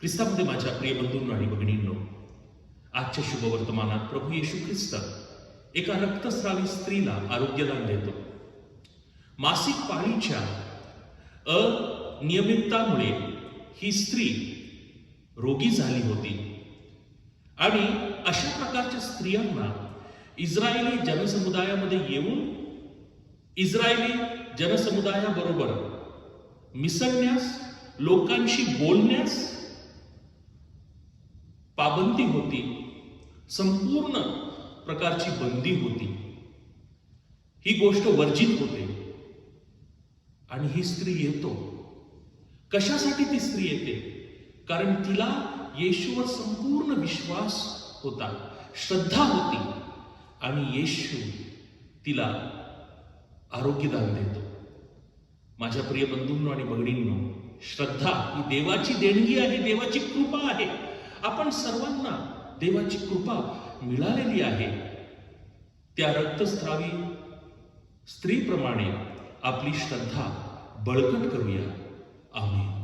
ख्रिस्तामध्ये माझ्या प्रिय बंधूंनो आणि भगिनींनो आजच्या शुभवर्तमानात प्रभू येशू ख्रिस्त एका रक्तस्रावी स्त्रीला आरोग्यदान देतो. मासिक पाळीच्या अनियमिततामुळे ही स्त्री रोगी झाली होती. आणि अशा प्रकारच्या स्त्रियांना इस्रायली जनसमुदायामध्ये येऊन इस्रायली जनसमुदायाबरोबर मिसळण्यास लोकांशी बोलण्यास पाबंदी होती. संपूर्ण प्रकारची बंदी होती. ही गोष्ट वर्जित होते. आणि ही स्त्री येतो. कशासाठी ती स्त्री येते? कारण तिला येशूवर संपूर्ण विश्वास होता. श्रद्धा होती. आणि येशू तिला आरोग्यदान देतो. माझ्या प्रिय बंधूंनो आणि बहिणींनो श्रद्धा ही देवाची देणगी आहे देवाची कृपा आहे. आपण सर्वांना देवाची कृपा मिळालेली आहे. त्या रक्तस्रावी स्त्रीप्रमाणे आपली श्रद्धा बळकट करूया. आम्ही